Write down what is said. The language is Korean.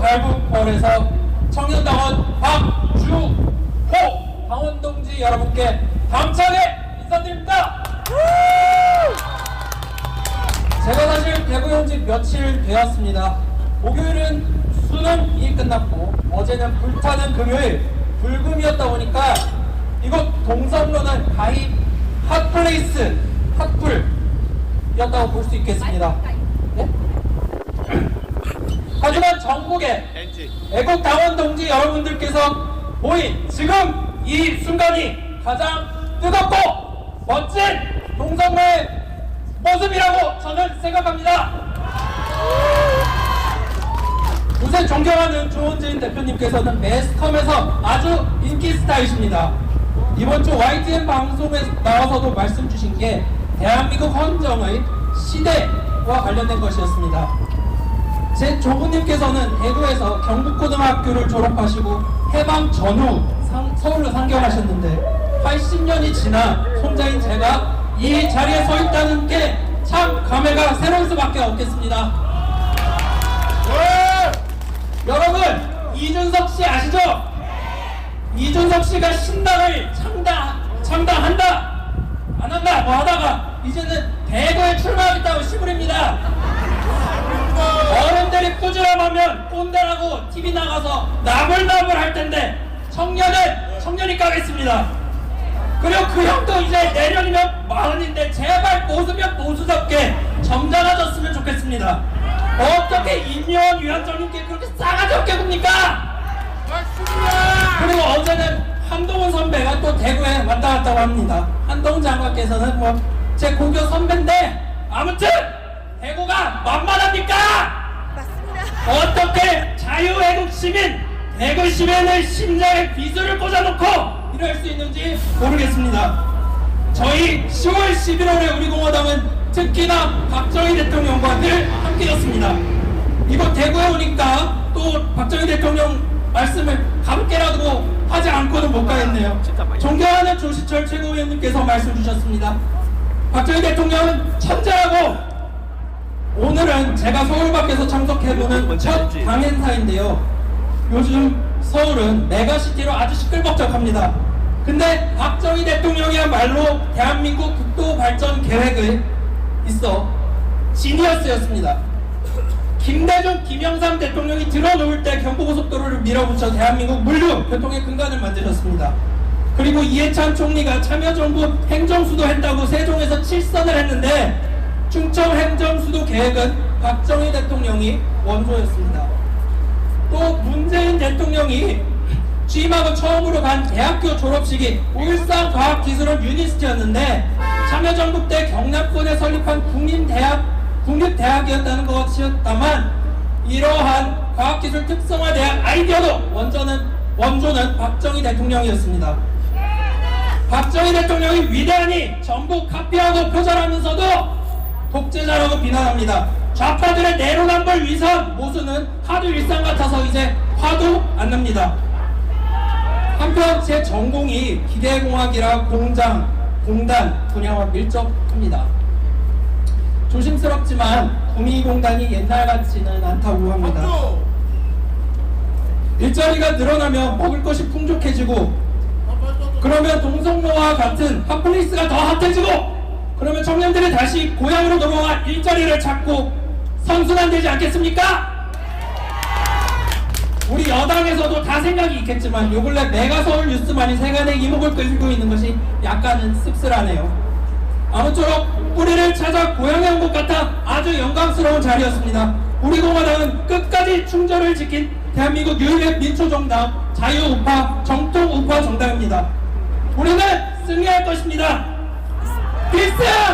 달북볼에서 청년당원 박주호 당원동지 여러분께 감사하게 인사드립니다. 제가 사실 대구 현지 며칠 되었습니다. 목요일은 수능이 끝났고 어제는 불타는 금요일 불금이었다 보니까 이곳 동산로는 가히 핫플레이스 핫플이었다고 볼 수 있겠습니다. 네? 하지만 전국의 애국 당원 동지 여러분들께서 모인 지금 이 순간이 가장 뜨겁고 멋진 동성로의 모습이라고 저는 생각합니다. 요새 존경하는 조원진 대표님께서는 매스컴에서 아주 인기 스타이십니다. 이번 주 YTN 방송에 나와서도 말씀 주신 게 대한민국 헌정의 시대와 관련된 것이었습니다. 제 조부님께서는 대구에서 경북고등학교를 졸업하시고 해방 전후 상- 서울로 상경하셨는데 80년이 지나 손자인 제가 이 자리에 서 있다는 게 참 감회가 새로울 수밖에 없겠습니다. 여러분 이준석 씨 아시죠? 이준석 씨가 신당을 창당 창당한다 안 한다 뭐 하다가 이제는 대구에 출마하겠다고 시부립니다. 꾸지람하면 꼰대라고 TV 나가서 나불나불 할 텐데 청년은 청년이 까겠습니다. 그리고 그 형도 이제 내년이면 마흔인데 제발 보수면 보수답게 점잖아졌으면 좋겠습니다. 어떻게 임요원 위원장님께 그렇게 싸가지 없게 굽니까? 그리고 어제는 한동훈 선배가 또 대구에 왔다 갔다고 합니다. 한동훈 장관께서는 뭐 제 고교 선배인데 아무튼 대구가 만만합니까? 어떻게 자유애국 시민, 대구 시민의 심장에 비수를 꽂아놓고 이럴 수 있는지 모르겠습니다. 저희 10월 11월에 우리 공화당은 특히나 박정희 대통령과 늘 함께였습니다. 이곳 대구에 오니까 또 박정희 대통령 말씀을 가볍게라도 하지 않고는 못 가겠네요. 존경하는 조시철 최고위원님께서 말씀 주셨습니다. 박정희 대통령은 천재라고 오늘은 제가 서울 밖에서 참석해보는 첫 강행사인데요. 요즘 서울은 메가시티로 아주 시끌벅적합니다. 근데 박정희 대통령이야말로 대한민국 국도 발전 계획을 있어 지니어스였습니다. 김대중, 김영삼 대통령이 들어놓을 때 경부고속도로를 밀어붙여 대한민국 물류 교통의 근간을 만드셨습니다. 그리고 이해찬 총리가 참여정부 행정수도 했다고 세종에서 칠선을 했는데 충청 행정수도 계획은 박정희 대통령이 원조였습니다. 또 문재인 대통령이 취임하고 처음으로 간 대학교 졸업식이 울산과학기술원 유니스트였는데 참여정부 때 경남권에 설립한 국민대학, 국립대학이었다는 것이었다만 이러한 과학기술 특성화 대학 아이디어도 원조는, 원조는 박정희 대통령이었습니다. 박정희 대통령이 위대하니 전부 카피하고 표절하면서도 독재자라고 비난합니다. 좌파들의 내로남불 위선 모습은 하도 일상 같아서 이제 화도 안 납니다. 한편 제 전공이 기계공학이라 공장, 공단 분야와 밀접합니다. 조심스럽지만 구미공단이 옛날 같지는 않다고 합니다. 일자리가 늘어나면 먹을 것이 풍족해지고 그러면 동성로와 같은 핫플레이스가 더 핫해지고 그러면 청년들이 다시 고향으로 돌아와 일자리를 찾고 선순환되지 않겠습니까? 우리 여당에서도 다 생각이 있겠지만 요 근래 메가서울 뉴스만이 세간의 이목을 끌고 있는 것이 약간은 씁쓸하네요. 아무쪼록 뿌리를 찾아 고향에 온 것 같아 아주 영광스러운 자리였습니다. 우리 공화당은 끝까지 충절을 지킨 대한민국 유일의 민초정당 자유우파 정통우파 정당입니다. 우리는 승리할 것입니다. 필승!